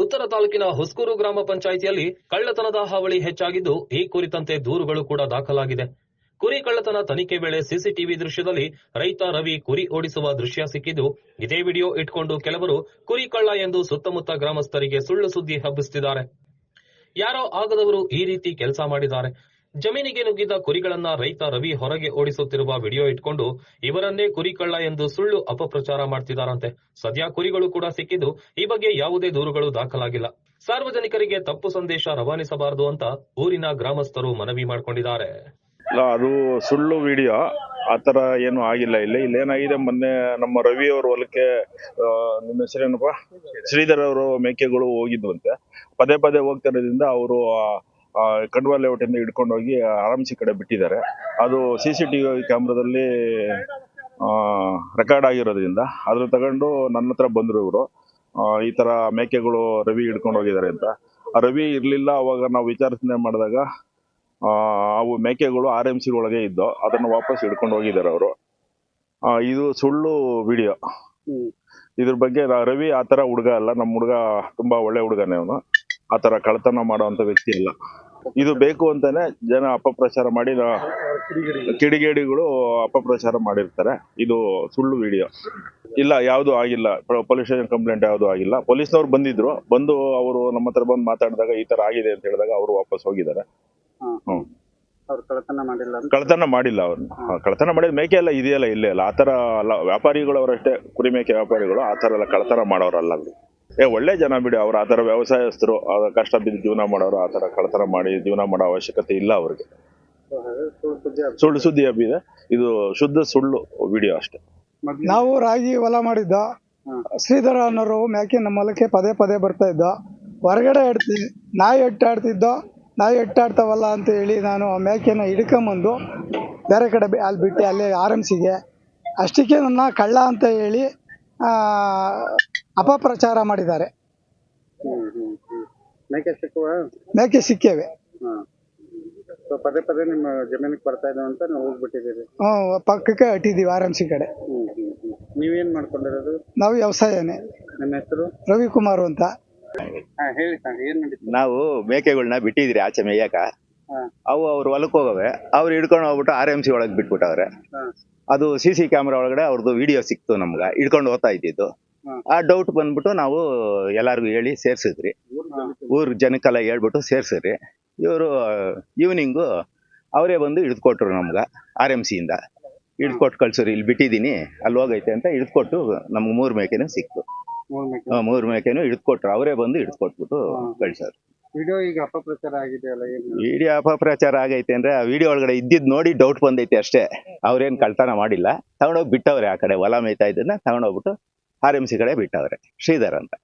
ಉತ್ತರ ತಾಲೂಕಿನ ಹೊಸ್ಕೂರು ಗ್ರಾಮ ಪಂಚಾಯಿತಿಯಲ್ಲಿ ಕಳ್ಳತನದ ಹಾವಳಿ ಹೆಚ್ಚಾಗಿದ್ದು, ಈ ಕುರಿತಂತೆ ದೂರುಗಳು ಕೂಡ ದಾಖಲಾಗಿದೆ. ಕುರಿ ಕಳ್ಳತನ ತನಿಖೆ ವೇಳೆ ಸಿಸಿಟಿವಿ ದೃಶ್ಯದಲ್ಲಿ ರೈತ ರವಿ ಕುರಿ ಓಡಿಸುವ ದೃಶ್ಯ ಸಿಕ್ಕಿದ್ದು, ಇದೇ ವಿಡಿಯೋ ಇಟ್ಕೊಂಡು ಕೆಲವರು ಕುರಿ ಕಳ್ಳ ಎಂದು ಸುತ್ತಮುತ್ತ ಗ್ರಾಮಸ್ಥರಿಗೆ ಸುಳ್ಳು ಸುದ್ದಿ ಹಬ್ಬಿಸುತ್ತಿದ್ದಾರೆ. ಯಾರೋ ಆಗದವರು ಈ ರೀತಿ ಕೆಲಸ ಮಾಡಿದ್ದಾರೆ. ಜಮೀನಿಗೆ ನುಗ್ಗಿದ ಕುರಿಗಳನ್ನ ರೈತ ರವಿ ಹೊರಗೆ ಓಡಿಸುತ್ತಿರುವ ವಿಡಿಯೋ ಇಟ್ಕೊಂಡು, ಇವರನ್ನೇ ಕುರಿ ಕಳ್ಳ ಎಂದು ಸುಳ್ಳು ಅಪಪ್ರಚಾರ ಮಾಡ್ತಿದಾರಂತೆ. ಸದ್ಯ ಕುರಿಗಳು ಕೂಡ ಸಿಕ್ಕಿದ್ದು, ಈ ಬಗ್ಗೆ ಯಾವುದೇ ದೂರುಗಳು ದಾಖಲಾಗಿಲ್ಲ. ಸಾರ್ವಜನಿಕರಿಗೆ ತಪ್ಪು ಸಂದೇಶ ರವಾನಿಸಬಾರದು ಅಂತ ಊರಿನ ಗ್ರಾಮಸ್ಥರು ಮನವಿ ಮಾಡಿಕೊಂಡಿದ್ದಾರೆ. ಇಲ್ಲ, ಅದು ಸುಳ್ಳು ವಿಡಿಯೋ. ಆ ಥರ ಏನು ಆಗಿಲ್ಲ. ಇಲ್ಲಿ ಏನಾಗಿದೆ ಮೊನ್ನೆ ನಮ್ಮ ರವಿ ಅವ್ರ ಹೊಲಕ್ಕೆ ನಿಮ್ಮ ಹೆಸರೇನಪ್ಪ ಶ್ರೀಧರ್ ಅವರು ಮೇಕೆಗಳು ಹೋಗಿದ್ವಂತೆ. ಪದೇ ಪದೇ ಹೋಗ್ತಿರೋದ್ರಿಂದ ಅವರು ಕಡ್ವಾ ಲೇಔಟಿಂದ ಹಿಡ್ಕೊಂಡು ಹೋಗಿ ಆರಾಮ್ಸಿ ಕಡೆ ಬಿಟ್ಟಿದ್ದಾರೆ. ಅದು ಸಿ ಸಿ ಟಿ ವಿ ಕ್ಯಾಮ್ರಾದಲ್ಲಿ ರೆಕಾರ್ಡ್ ಆಗಿರೋದ್ರಿಂದ ಅದ್ರ ತಗೊಂಡು ನನ್ನ ಹತ್ರ ಬಂದರು ಇವರು. ಈ ಥರ ಮೇಕೆಗಳು ರವಿ ಹಿಡ್ಕೊಂಡು ಹೋಗಿದ್ದಾರೆ ಅಂತ. ಆ ರವಿ ಇರಲಿಲ್ಲ ಅವಾಗ ನಾವು ವಿಚಾರಣೆ ಮಾಡಿದಾಗ ಆ, ಅವು ಮೇಕೆಗಳು ಆರ್ ಎಂ ಸಿ ಒಳಗೆ ಇದ್ದು ಅದನ್ನ ವಾಪಸ್ ಹಿಡ್ಕೊಂಡು ಹೋಗಿದ್ದಾರೆ ಅವರು ಇದು ಸುಳ್ಳು ವಿಡಿಯೋ. ಇದ್ರ ಬಗ್ಗೆ ರವಿ ಆ ಥರ ಹುಡುಗ ಅಲ್ಲ ನಮ್ಮ ಹುಡುಗ ತುಂಬಾ ಒಳ್ಳೆ ಹುಡುಗನೇ ಅವನು. ಆ ಥರ ಕಳ್ತನ ಮಾಡುವಂತ ವ್ಯಕ್ತಿ ಅಲ್ಲ. ಇದು ಬೇಕು ಅಂತಾನೆ ಜನ ಅಪಪ್ರಚಾರ ಮಾಡಿ ಕಿಡಿಗೇಡಿಗಳು ಅಪಪ್ರಚಾರ ಮಾಡಿರ್ತಾರೆ. ಇದು ಸುಳ್ಳು ವಿಡಿಯೋ. ಇಲ್ಲ ಯಾವುದು ಆಗಿಲ್ಲ. ಪೊಲೀಸ್ ಸ್ಟೇಷನ್ ಕಂಪ್ಲೇಂಟ್ ಯಾವುದು ಆಗಿಲ್ಲ. ಪೊಲೀಸ್ನವ್ರು ಬಂದಿದ್ರು. ಬಂದು ಅವರು ನಮ್ಮ ಹತ್ರ ಬಂದು ಮಾತಾಡಿದಾಗ ಈ ತರ ಆಗಿದೆ ಅಂತ ಹೇಳಿದಾಗ ಅವರು ವಾಪಸ್ ಹೋಗಿದ್ದಾರೆ. ಹ್ಮ್. ಕಳತನ ಮಾಡಿಲ್ಲ ಅವ್ರನ್ನ ಕಳ್ತನ ಮಾಡಿದ ಮೇಕೆ ಎಲ್ಲ ಇದೆಯಲ್ಲ ಇಲ್ಲೇ ಅಲ್ಲ. ಆ ಥರ ಅಲ್ಲ ವ್ಯಾಪಾರಿಗಳು ಅವರಷ್ಟೇ ಕುರಿ ಮೇಕೆ ವ್ಯಾಪಾರಿಗಳು ಆ ಥರ ಎಲ್ಲ ಕಳತನ ಮಾಡೋರಲ್ಲ ಅವ್ರು. ಏ ಒಳ್ಳೆ ಜನ ಬಿಡಿ. ಅವ್ರು ಆ ಥರ ವ್ಯವಸಾಯಸ್ಥರು ಕಷ್ಟ ಬಿದ್ದು ಜೀವನ ಮಾಡೋರು ಆ ಥರ ಕಳ್ತನ ಮಾಡಿ ಜೀವನ ಮಾಡೋ ಅವಶ್ಯಕತೆ ಇಲ್ಲ ಅವ್ರಿಗೆ. ಸುಳ್ಳು ಸುದ್ದಿ ಹಬ್ಬಿದೆ ಇದು. ಶುದ್ಧ ಸುಳ್ಳು ವಿಡಿಯೋ ಅಷ್ಟೇ. ನಾವು ರಾಗಿ ಹೊಲ ಮಾಡಿದ್ದ. ಶ್ರೀಧರ ಅನ್ನೋರು ಮೇಕೆ ನಮ್ಮ ಹೊಲಕ್ಕೆ ಪದೇ ಪದೇ ಬರ್ತಾ ಇದ್ದ. ಹೊರಗಡೆ ಆಡ್ತಿ ನಾಯಿ ಎಟ್ಟಾಡ್ತಿದ್ದ ನಾಯಿ ಎಟ್ಟಾಡ್ತಾವಲ್ಲ ಅಂತ ಹೇಳಿ ನಾನು ಆ ಮೇಕೆನ ಹಿಡ್ಕೊಂಬಂದು ಬೇರೆ ಕಡೆ ಅಲ್ಲಿ ಬಿಟ್ಟು ಅಲ್ಲೇ ಆರ್ ಎಂ ಸಿಗೆ ಅಷ್ಟಕ್ಕೆ ನನ್ನ ಕಳ್ಳ ಅಂತ ಹೇಳಿ ಆ, ಅಪಪ್ರಚಾರ ಮಾಡಿದ್ದಾರೆ. ಹ್ಮ್ ಹ್ಮ್ ಹ್ಮ್ ಮೇಕೆ ಸಿಕ್ಕುವ? ಮೇಕೆ ಸಿಕ್ಕೇವೆ. ಹ್ಮ್ ಸೊ ಪದೇ ಪದೇ ನಿಮ್ಮ ಜಮೀನಿಗೆ ಬರ್ತಾ ಇದ್ದಾವೆ ಅಂತ ನಾವು ಹೋಗ್ಬಿಟ್ಟಿದ್ದೀರಿ. ಹ್ಮ್, ಪಕ್ಕಕ್ಕೆ ಅಟ್ಟಿದ್ದೀವಿ ಆರ್ ಎಂ ಸಿ ಕಡೆ. ನೀವೇನ್ ಮಾಡ್ಕೊಂಡಿರೋದು? ನಾವು ವ್ಯವಸಾಯನೇ. ನಿಮ್ಮ ಹೆಸರು? ರವಿಕುಮಾರ್ ಅಂತ. ಹಾ ಹೇಳಿ ಸರ್ ಏನ್ ನಡೀತು ನಾವು ಮೇಕೆಗಳನ್ನ ಬಿಟ್ಟಿದ್ರಿ ಆಚೆ ಮೇಯಕ. ಹಾ. ಅವು ಅವ್ರ ಹೊಲಕ್ಕೆ ಹೋಗವೆ. ಅವ್ರು ಹಿಡ್ಕೊಂಡು ಹೋಗ್ಬಿಟ್ಟು ಆರ್ ಎಂ ಸಿ ಒಳಗೆ ಬಿಟ್ಬಿಟ್ಟವ್ರೆ. ಹಾ. ಅದು ಸಿ ಸಿ ಕ್ಯಾಮ್ರಾ ಒಳಗಡೆ ಅವ್ರದ್ದು ವಿಡಿಯೋ ಸಿಕ್ತು ನಮ್ಗೆ ಹಿಡ್ಕೊಂಡು ಹೋಗ್ತಾ ಇದ್ದಿದ್ದು. ಆ ಡೌಟ್ ಬಂದ್ಬಿಟ್ಟು ನಾವು ಎಲ್ಲಾರ್ಗು ಹೇಳಿ ಸೇರ್ಸಿದ್ರಿ. ಊರ್ ಜನಕ್ಕೆಲ್ಲ ಹೇಳ್ಬಿಟ್ಟು ಸೇರ್ಸಿದ್ರಿ. ಇವರು ಈವ್ನಿಂಗು ಅವರೇ ಬಂದು ಹಿಡ್ಕೊಟ್ರು ನಮ್ಗೆ ಆರ್ ಎಂ ಸಿಯಿಂದ ಹಿಡ್ಕೊಟ್ಟು ಕಳ್ಸೋರು ಇಲ್ಲಿ ಬಿಟ್ಟಿದ್ದೀನಿ ಅಲ್ಲಿ ಹೋಗೈತೆ ಅಂತ ಹಿಡ್ಕೊಟ್ಟು ನಮ್ಗೆ ಮೂರು ಮೇಕೆನೂ ಸಿಕ್ತು. ಮೂರ್ ಮೇಕೆನೂ ಹಿಡ್ಕೊಟ್ರು. ಅವರೇ ಬಂದು ಹಿಡ್ಕೊಟ್ಬಿಟ್ಟು ಕಳ್ಸೋರು. ವಿಡಿಯೋ ಈಗ ಅಪಪ್ರಚಾರ ಏನ್ ವಿಡಿಯೋ ಅಪಪ್ರಚಾರ ಆಗೈತೆ ಅಂದ್ರೆ ಆ ವಿಡಿಯೋ ಒಳಗಡೆ ಇದ್ದಿದ್ ನೋಡಿ ಡೌಟ್ ಬಂದೈತೆ ಅಷ್ಟೇ. ಅವ್ರೇನ್ ಕಳ್ತನ ಮಾಡಿಲ್ಲ. ತಗೊಂಡೋಗಿ ಬಿಟ್ಟವ್ರೆ ಆ ಕಡೆ ಹೊಲ ಮೇಯ್ತಾ ಇದ್ದನ್ನ ತಗೊಂಡೋಗ್ಬಿಟ್ಟು ಆರ್ ಎಂ ಸಿ ಕಡೆ ಬಿಟ್ಟವ್ರೆ ಶ್ರೀಧರ್ ಅಂತ.